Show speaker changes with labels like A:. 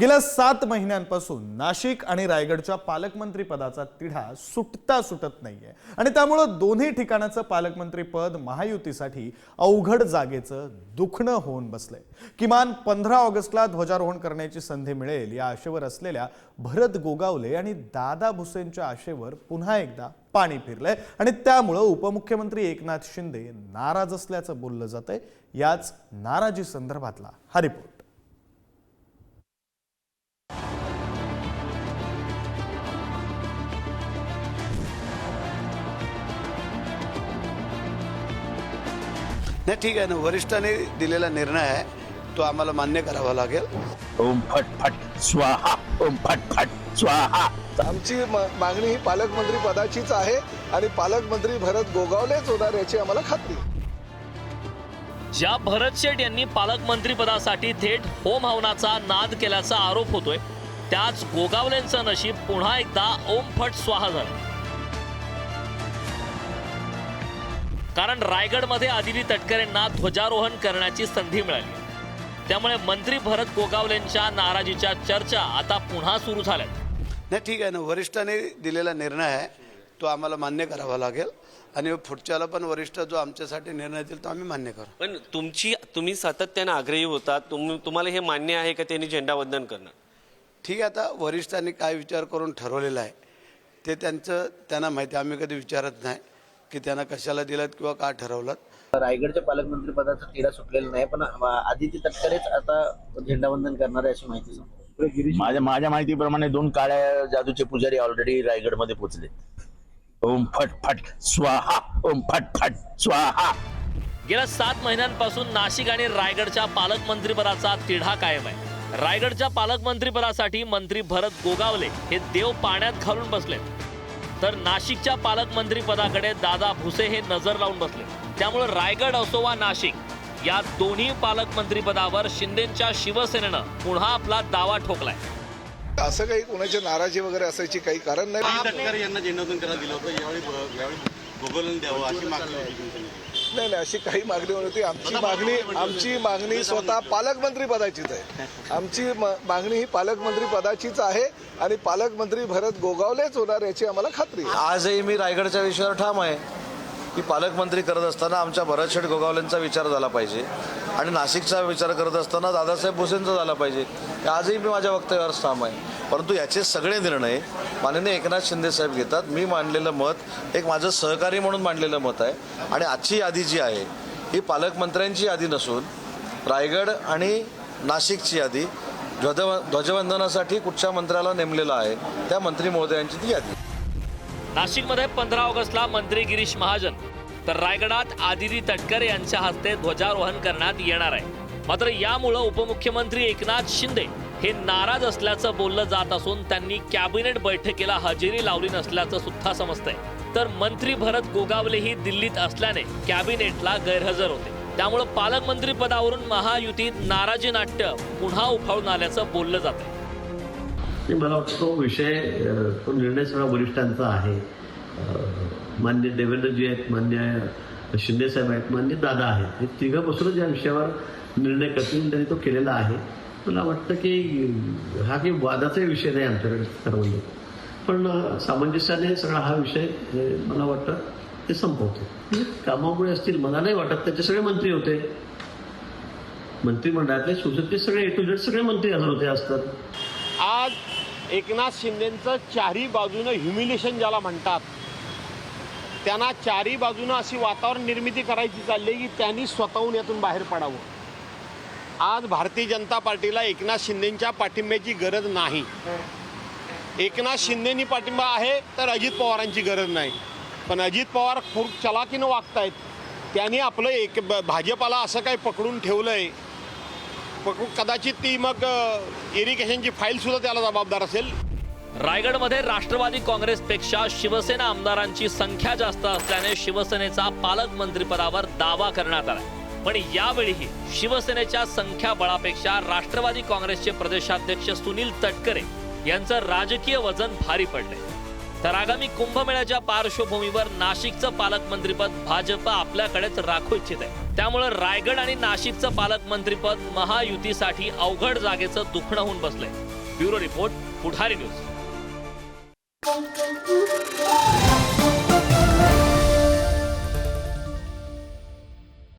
A: गेल्या सात महिन्यांपासून नाशिक आणि रायगडच्या पालकमंत्री पदाचा तिढा सुटता सुटत नाहीये. आणि त्यामुळं दोन्ही ठिकाणाचं पालकमंत्री पद महायुतीसाठी अवघड जागेचं दुखणं होऊन बसलंय. किमान पंधरा ऑगस्टला ध्वजारोहण करण्याची संधी मिळेल या आशेवर असलेल्या भरत गोगावले आणि दादा भुसेंच्या आशेवर पुन्हा एकदा पाणी फिरलंय. आणि त्यामुळं उपमुख्यमंत्री एकनाथ शिंदे नाराज असल्याचं बोललं जातंय. याच नाराजी संदर्भातला हा रिपोर्ट.
B: नाही ठीक आहे. ना वरिष्ठांनी दिलेला निर्णय आहे. तो आम्हाला मान्य करावा लागेल.
C: ओम फट फट स्वाहा. ओम फट फट स्वाहा.
D: आमची म- मागणी ही पालकमंत्री पदाचीच आहे आणि पालकमंत्री भरत गोगावलेच होणार याची आम्हाला खात्री.
E: ज्या भरत शेठ यांनी पालकमंत्रीपदासाठी थेट होम हवनाचा नाद केल्याचा आरोप होतोय त्याच गोगावलेंचं नशीब पुन्हा एकदा ओम फट स्वाहा झालं. कारण रायगडमध्ये आदिली तटकरेंना ध्वजारोहण करण्याची संधी मिळाली. त्यामुळे मंत्री भरत गोगावलेंच्या नाराजीच्या चर्चा आता पुन्हा सुरू झाल्यात.
B: नाही ठीक आहे ना. वरिष्ठांनी दिलेला निर्णय आहे तो आम्हाला मान्य करावा लागेल. आणि पुढच्याला पण वरिष्ठ जो आमच्यासाठी निर्णय देईल तो आम्ही मान्य करू.
F: पण तुमची तुम्ही सातत्यानं आग्रही होता तुम तुम्हाला हे मान्य आहे का त्यांनी झेंडावंदन करणं?
B: ठीक आहे आता वरिष्ठांनी काय विचार करून ठरवलेलं आहे ते त्यांचं त्यांना माहिती आहे. आम्ही कधी विचारत नाही. की त्यांना कशाला दिलं किंवा का ठरवलं
G: रायगडच्या पालकमंत्री पदाचा तिढा सुटलेला नाही पण आदित्य तटकरेच आता झेंडावंदन करणार आहे अशी माहिती.
C: माझ्या माझ्या माहितीप्रमाणे दोन काळ्या जादूचे पुजारी ऑलरेडी रायगडमध्ये पोहोचले. ओम फट फट स्वाहा! ओम फट फट स्वाहा!
E: गेल्या सात महिन्यांपासून नाशिक आणि रायगडच्या पालकमंत्रीपदाचा तिढा कायम आहे. रायगडच्या पालकमंत्रीपदासाठी मंत्री भरत गोगावले हे देव पाण्यात घालून बसलेत. तर नाशिकच्या पालकमंत्रीपदाकडे दादा भुसे हे नजर लावून बसले. त्यामुळे रायगड असो वा नाशिक या दोन्ही पालकमंत्रीपदावर शिंदेच्या शिवसेनेनं पुन्हा आपला दावा ठोकलाय.
D: असं काही कोणाची नाराजी वगैरे असायची काही कारण नाही?
H: तटकरे यांना दिलं होतं. यावेळी ब- यावेळी भोगोलन द्यावं अशी मागणी होती. शिवसेनेची.
D: नाही नाही अशी काही मागणी होती आमची मागणी आमची मागणी स्वतः पालकमंत्री पदाचीच आहे. आमची मागणी ही पालकमंत्री पदाचीच आहे आणि पालकमंत्री भरत गोगावलेच होणार याची आम्हाला खात्री आहे.
I: आजही मी रायगडच्या विषयावर ठाम आहे. की पालकमंत्री करत असताना आमच्या भरतशेठ गोगावलेंचा विचार झाला पाहिजे आणि नाशिकचा विचार करत असताना दादासाहेब भुसेंचा झाला पाहिजे. हे आजही मी माझ्या वक्तव्यावर ठाम आहे. परंतु याचे सगळे निर्णय माननीय एकनाथ शिंदे साहेब घेतात. मी मांडलेलं मत एक माझं सहकारी म्हणून मांडलेलं मत आहे. आणि आजची यादी जी आहे ही पालकमंत्र्यांची यादी नसून रायगड आणि नाशिकची यादी ध्वज ध्वजवंदनासाठी कुठच्या मंत्र्याला नेमलेलं आहे त्या मंत्री महोदयांची ती यादी.
E: नाशिकमध्ये पंधरा ऑगस्टला मंत्री गिरीश महाजन तर रायगडात आदिती तटकरे यांच्या हस्ते ध्वजारोहण करण्यात येणार आहे. मात्र यामुळं उपमुख्यमंत्री एकनाथ शिंदे हे नाराज असल्याचं बोललं जात असून त्यांनी कॅबिनेट बैठकीला हजेरी लावली नसल्याचं सुद्धा समजतंय. तर मंत्री भरत गोगावलेही दिल्लीत असल्याने कॅबिनेटला गैरहजर होते. त्यामुळं पालकमंत्री पदावरून महायुतीत नाराजी नाट्य पुन्हा उफाळून आल्याचं बोललं जातंय.
J: मला वाटतं तो विषय तो निर्णय सगळा वरिष्ठांचा आहे. मान्य देवेंद्रजी आहेत मान्य शिंदेसाहेब आहेत मान्य दादा आहेत. हे तिघं बसूनच या विषयावर निर्णय करतील त्यांनी तो केलेला आहे. मला वाटतं की हा काही वादाचाही विषय नाही आमच्याकडे सर्वांनी. पण सामंजस्याने सगळा हा विषय मला वाटतं ते संपवतो. म्हणजे कामामुळे असतील मला नाही वाटत. त्याचे सगळे मंत्री होते. मंत्रिमंडळातले सुसज्जित सगळे ए टू झेड सगळे मंत्री हजर होते असतात
H: आज एकनाथ शिंदेचं चारी बाजूनं ह्युमिलेशन ज्याला म्हणतात त्यांना चारी बाजूनं अशी वातावरण निर्मिती करायची चालली आहे की त्यांनी स्वतःहून यातून बाहेर पडावं. आज भारतीय जनता पार्टीला एकनाथ शिंदेच्या पाठिंब्याची गरज नाही. एकनाथ शिंदेनी पाठिंबा आहे तर अजित पवारांची गरज नाही. पण अजित पवार खूप चलाकीनं वागतायत. त्यांनी आपलं एक ब- भाजपाला असं काही पकडून ठेवलं आहे कदाचित ती मग इरिगेशनची फाईल सुद्धा त्याला जबाबदार असेल.
E: रायगडमध्ये राष्ट्रवादी काँग्रेसपेक्षा शिवसेना आमदारांची संख्या जास्त असल्याने शिवसेनेचा पालकमंत्रीपदावर दावा करण्यात आला. पण यावेळीही शिवसेनेच्या संख्याबळापेक्षा राष्ट्रवादी काँग्रेसचे प्रदेशाध्यक्ष सुनील तटकरे यांचं राजकीय वजन भारी पडले तर आगामी कुंभमेळ्याच्या पार्श्वभूमीवर नाशिकचं पालकमंत्रीपद भाजप आपल्याकडेच राखू इच्छित आहे. त्यामुळं रायगड आणि नाशिकचं पालकमंत्रीपद महायुतीसाठी अवघड जागेचं दुखणं होऊन बसलंय. Bureau report Pudhari news.